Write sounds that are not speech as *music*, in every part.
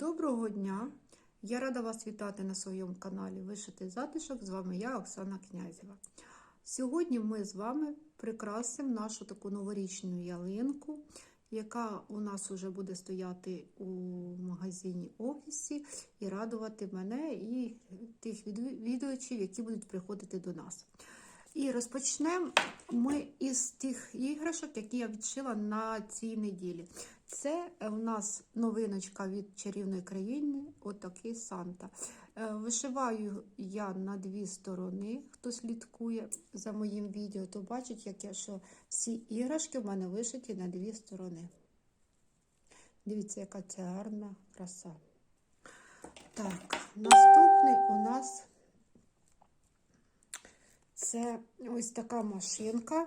Доброго дня! Я рада вас вітати на своєму каналі Вишитий затишок. З вами я, Оксана Князєва. Сьогодні ми з вами прикрасимо нашу таку новорічну ялинку, яка у нас вже буде стояти у магазині офісі і радувати мене і тих відвідувачів, які будуть приходити до нас. І розпочнемо ми із тих іграшок, які я відшила на цій неділі. Це у нас новиночка від чарівної країни, отакий Санта. Е, Вишиваю я на дві сторони. Хто слідкує за моїм відео, то бачить, як я, що всі іграшки в мене вишиті на дві сторони. Дивіться, яка це гарна краса. Так, наступний у нас це ось така машинка.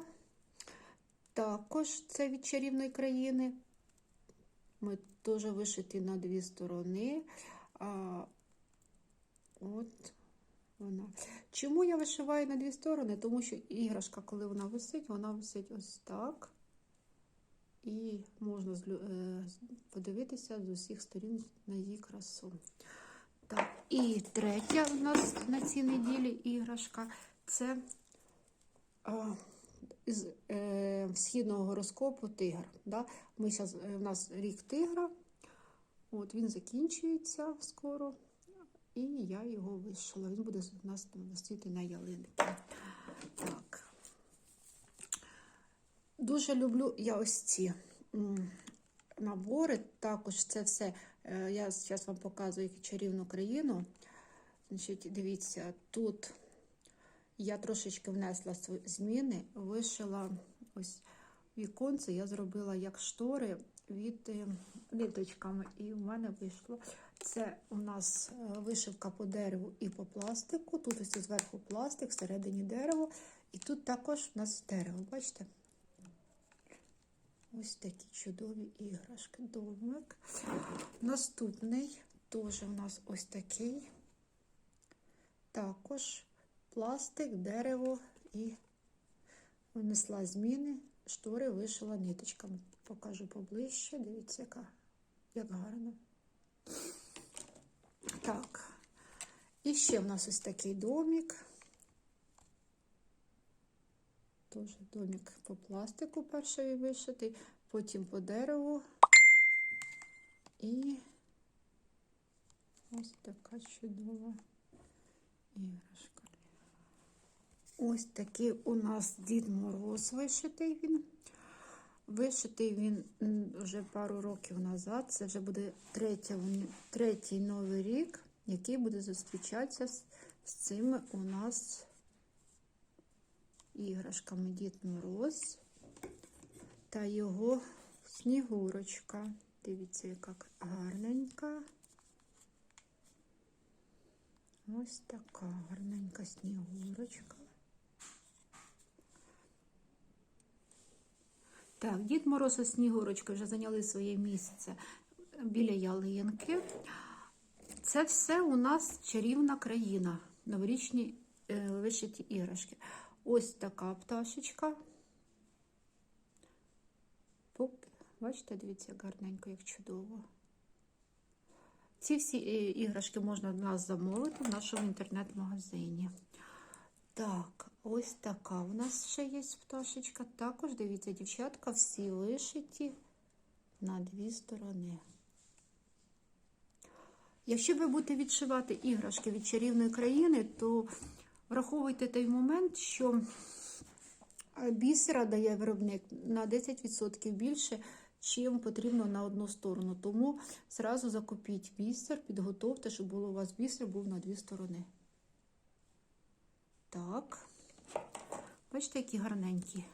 Також це від чарівної країни. Ми теж вишиті на дві сторони. А, От вона. Чому я вишиваю на дві сторони? Тому що іграшка, коли вона висить, вона висить ось так. І можна подивитися з усіх сторін на її красу. Так, і третя у нас на цій неділі іграшка це з е, східного гороскопу тигр. Да? Ми зараз, У нас рік тигра, от він закінчується скоро, і я його вишила. Він буде у нас висіти на ялинці. Так. Дуже люблю я ось ці набори. Також це все. Я зараз вам показую чарівну країну. Значить, Дивіться, тут я трошечки внесла зміни, вишила ось віконце, я зробила як штори від ниточками. І в мене вийшло. Це у нас вишивка по дереву і по пластику. Тут ось зверху пластик, всередині дерево. І тут також у нас дерево, бачите? Ось такі чудові іграшки. Домик. Наступний теж у нас ось такий. Також пластик, дерево і внесла зміни, штори вишила ниточками. Покажу поближче, дивіться, яка, як гарно. Так, і ще в нас ось такий домик. Теж домик по пластику перший вишитий, потім по дереву. І ось така чудова іграшка. Ось такий у нас Дід Мороз вишитий він. Вишитий він вже пару років назад. Це вже буде третя, третій новий рік, який буде зустрічатися з, з цими у нас іграшками Дід Мороз та його снігурочка. Дивіться, яка гарненька. Ось така гарненька снігурочка. Так, Дід Мороз і Снігурочка вже зайняли своє місце біля ялинки. Це все у нас чарівна країна, новорічні е, вишиті іграшки. Ось така пташечка. Бачите, дивіться, як гарненько, як чудово. Ці всі іграшки можна в нас замовити в нашому інтернет-магазині. Так, ось така у нас ще є пташечка. Також, дивіться, дівчатка, всі вишиті на дві сторони. Якщо ви будете відшивати іграшки від чарівної країни, то враховуйте той момент, що бісера дає виробник на 10% більше, чим потрібно на одну сторону. Тому зразу закупіть бісер, підготовте, щоб було у вас бісер був на дві сторони. Так, бачите, які гарненькі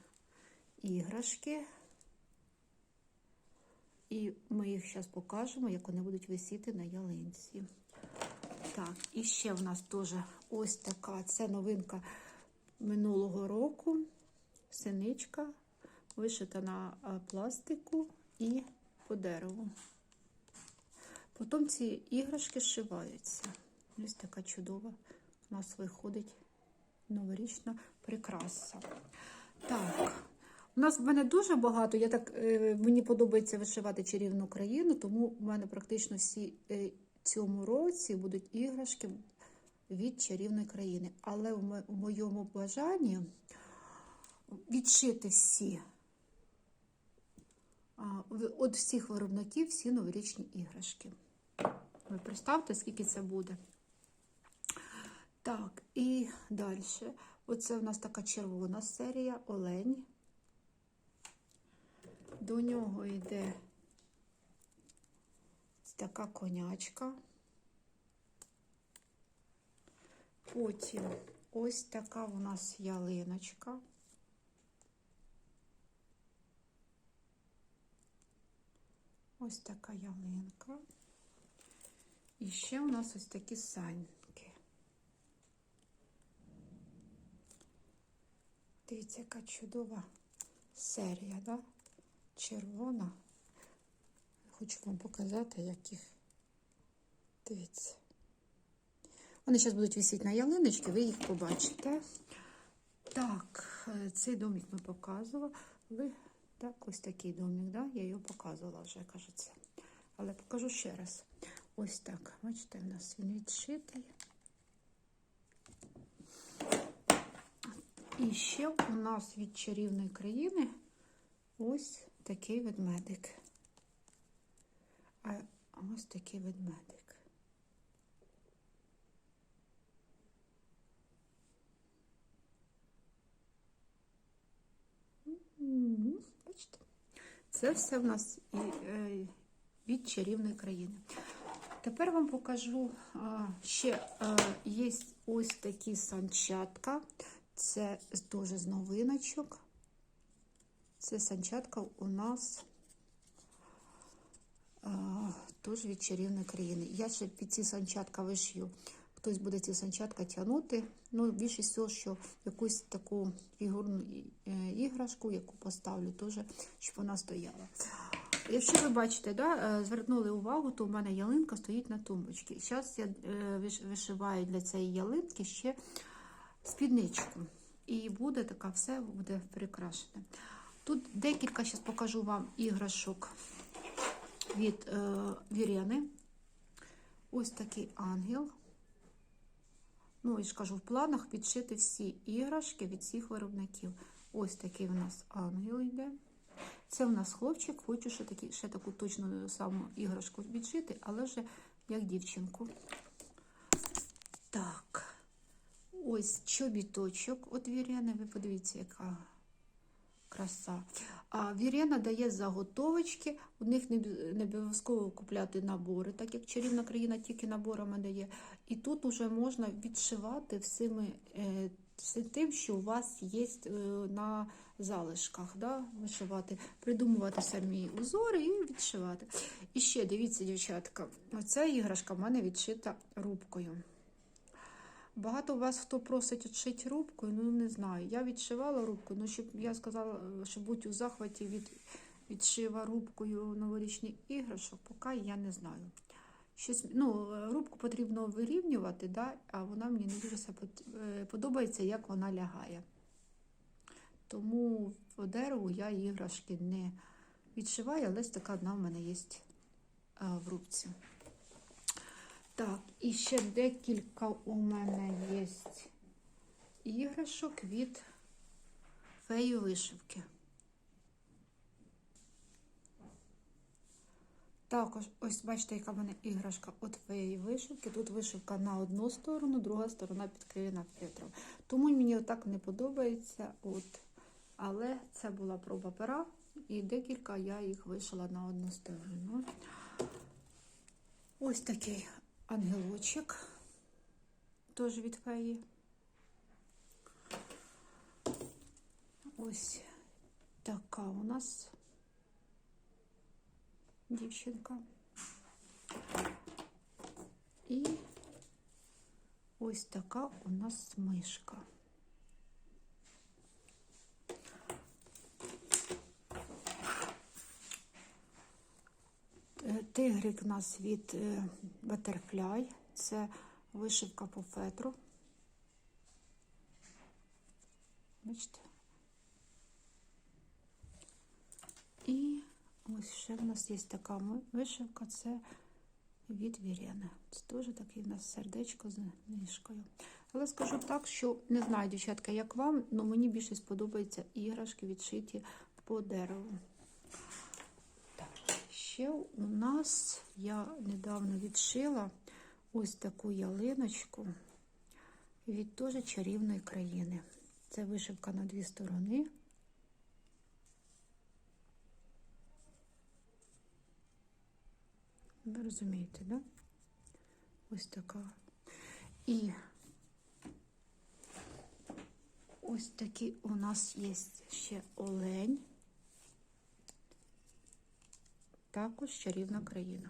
іграшки. І ми їх зараз покажемо, як вони будуть висіти на ялинці. Так, і ще в нас теж ось така це новинка минулого року. Синичка, вишита на пластику і по дереву. Потім ці іграшки зшиваються. Ось така чудова у нас виходить новорічна прикраса. Так, У нас в мене дуже багато. Я так, е, мені подобається вишивати чарівну країну, тому в мене практично всі е, цьому році будуть іграшки від чарівної країни. Але в моєму бажанні відшити всі. От всіх виробників всі новорічні іграшки. Ви представте, скільки це буде. Так, і далі. Оце в нас така червона серія Олень. До нього йде така конячка. Потім ось така у нас ялиночка. Ось така ялинка. І ще у нас ось такі саньки. Дивіться, яка чудова серія, да? червона. Хочу вам показати, як їх. Дивіться. Вони зараз будуть висіти на ялиночці, ви їх побачите. Так, е, цей домик ми показували. Так, ось такий домик, да? я його показувала вже, кажеться. Але покажу ще раз. Ось так. Бачите, у нас він відшитий. І ще у нас від чарівної країни ось такий ведмедик. А ось такий ведмедик. Бачите? Це все в нас е, від чарівної країни. Тепер вам покажу ще є ось такі санчатка. Це теж з новиночок. Це санчатка у нас а, теж від чарівної країни. Я ще під ці санчатка вишью. Хтось буде ці санчатка тягнути. Ну, більшість всього, що якусь таку фігурну е, іграшку, яку поставлю, теж, щоб вона стояла. Якщо ви бачите, да, е, звернули увагу, то у мене ялинка стоїть на тумбочці. Зараз я е, вишиваю для цієї ялинки ще спідничку. І буде така все буде прикрашене. Тут декілька, зараз покажу вам іграшок від е, Вірени. Ось такий ангел. Ну, і ж кажу, в планах підшити всі іграшки від всіх виробників. Ось такий у нас ангел йде. Це у нас хлопчик, хочу ще, такі, ще таку точну саму іграшку відшити, але вже як дівчинку. Так, ось чобіточок от Вірени. Ви подивіться, яка краса. А Вірена дає заготовочки, у них не обов'язково купляти набори, так як чарівна країна тільки наборами дає. І тут вже можна відшивати всіми е, все тим, що у вас є е, на залишках. Да? Вишивати, придумувати самі узори і відшивати. І ще дивіться, дівчатка, оця іграшка в мене відшита рубкою. Багато у вас хто просить відшити рубкою, ну не знаю. Я відшивала рубкою, ну щоб я сказала, що будь у захваті від відшива рубкою новорічних іграшок, поки я не знаю. Щось, ну, рубку потрібно вирівнювати, да, а вона мені не дуже е, подобається, як вона лягає. Тому по дереву я іграшки не відшиваю, але така одна в мене є е, в рубці. Так, і ще декілька у мене є іграшок від феї вишивки. Також, ось бачите, яка в мене іграшка від феї вишивки. Тут вишивка на одну сторону, друга сторона підкривена фетром. Тому мені отак не подобається. От. Але це була проба пера, і декілька я їх вишила на одну сторону. Ось такий ангелочок, теж від феї. Ось така у нас дівчинка. І ось така у нас мишка. Тигрик у нас від Butterfly. Це вишивка по фетру. Бачите? І ось ще в нас є така вишивка, це від Вірени. Це теж такий в нас сердечко з нишкою. Але скажу так, що не знаю, дівчатка, як вам, але мені більше сподобаються іграшки відшиті по дереву. Ще у нас я недавно відшила ось таку ялиночку від теж чарівної країни. Це вишивка на дві сторони. Ви розумієте, да? Ось така. І ось такий у нас є ще олень. Також чарівна країна.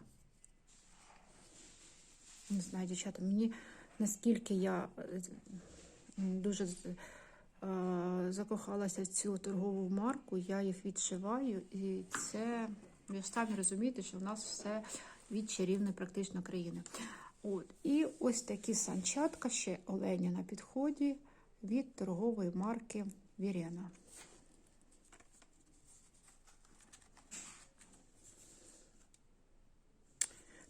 Не знаю, дівчата, мені наскільки я е, дуже е, закохалася в цю торгову марку, я їх відшиваю, і це, ви самі розумієте, що в нас все від чарівної практично країни. От. І ось такі санчатка, ще оленя на підході від торгової марки Вірена.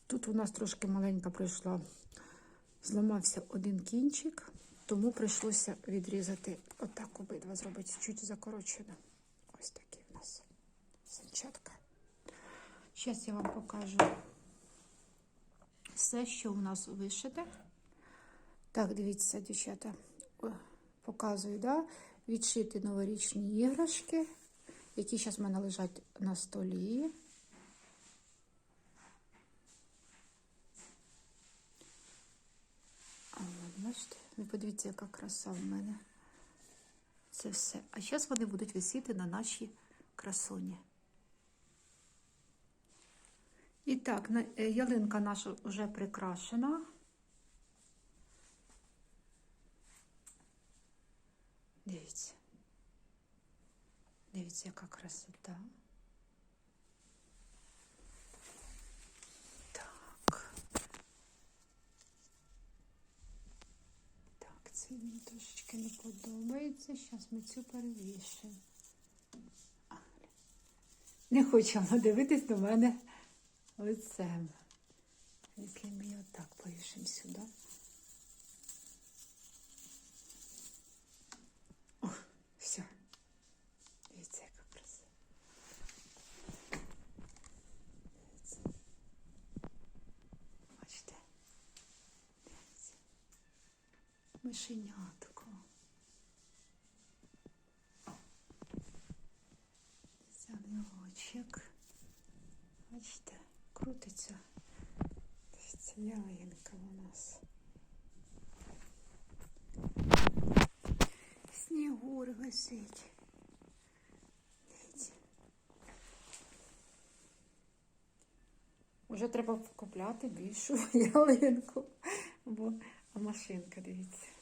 Тут у нас трошки маленька прийшла, зламався один кінчик, тому прийшлося відрізати отак обидва, зробити чуть закорочено. Ось такі у нас санчатка. Зараз я вам покажу все, що у нас вишите. Так, дивіться, дівчата, показую, да? відшити новорічні іграшки, які зараз в мене лежать на столі. А от, бачите, ви подивіться, яка краса в мене. Це все. А зараз вони будуть висіти на нашій красоні. І так, е, ялинка наша вже прикрашена. Дивіться. Дивіться, яка красота. Так. Так, це мені трошечки не подобається. Зараз ми цю перевішимо. Не хоче вона дивитись до мене лицем. Якщо ми отак повішимо сюди. О, все. Дивіться, яка краса. Дивіться. Бачите? Дивіться. Мишенятко. Загнивочок. Бачите, крутиться. Дивіться, ялинка у нас. Снігур висить. Уже треба купляти більшу *laughs* ялинку. Бо машинка, дивіться.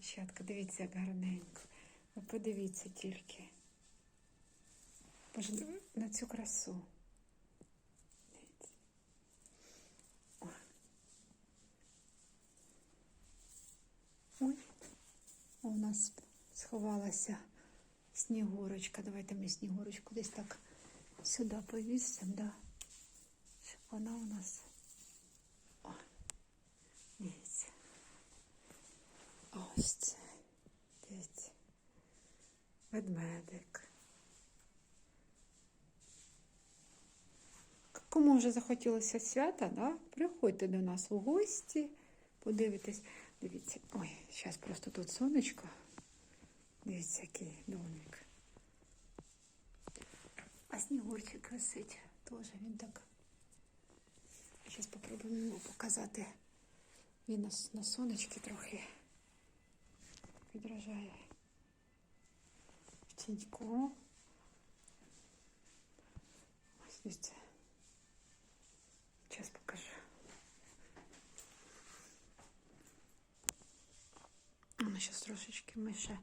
Дівчатка, дивіться, як гарненько. Ви подивіться тільки. Боже, на цю красу. Дивіться. О. Ой, у нас сховалася снігурочка. Давайте ми снігурочку десь так сюди повісимо, да? щоб вона у нас. О, дивіться. Це. Дивіться. Ведмедик. Кому вже захотілося свята, да? приходьте до нас у гості, подивитесь. Дивіться, ой, зараз просто тут сонечко. Дивіться, який домик. А снігурчик висить теж він так. Зараз спробуємо показати. Він на сонечки трохи відражає. В тіньку. Ось дивіться. Зараз покажу. Ну, зараз трошечки ми ще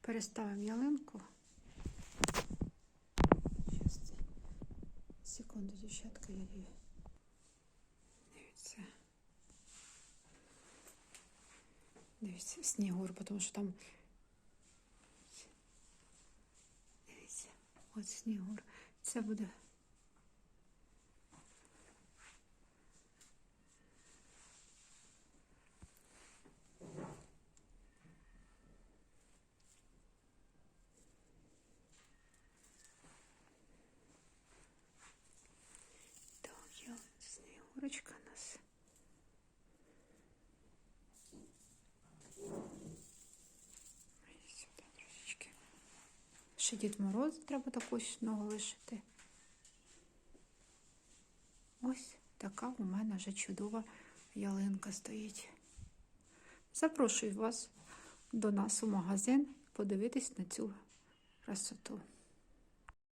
переставимо ялинку. Зараз секунду, дівчатка, я її. Дивіться, снігур, тому що там. Дивіться, от снігур. Це буде. Так, я снігурочка у нас. Ще Дід Мороз треба також ногу лишити. Ось така у мене вже чудова ялинка стоїть. Запрошую вас до нас у магазин подивитись на цю красоту.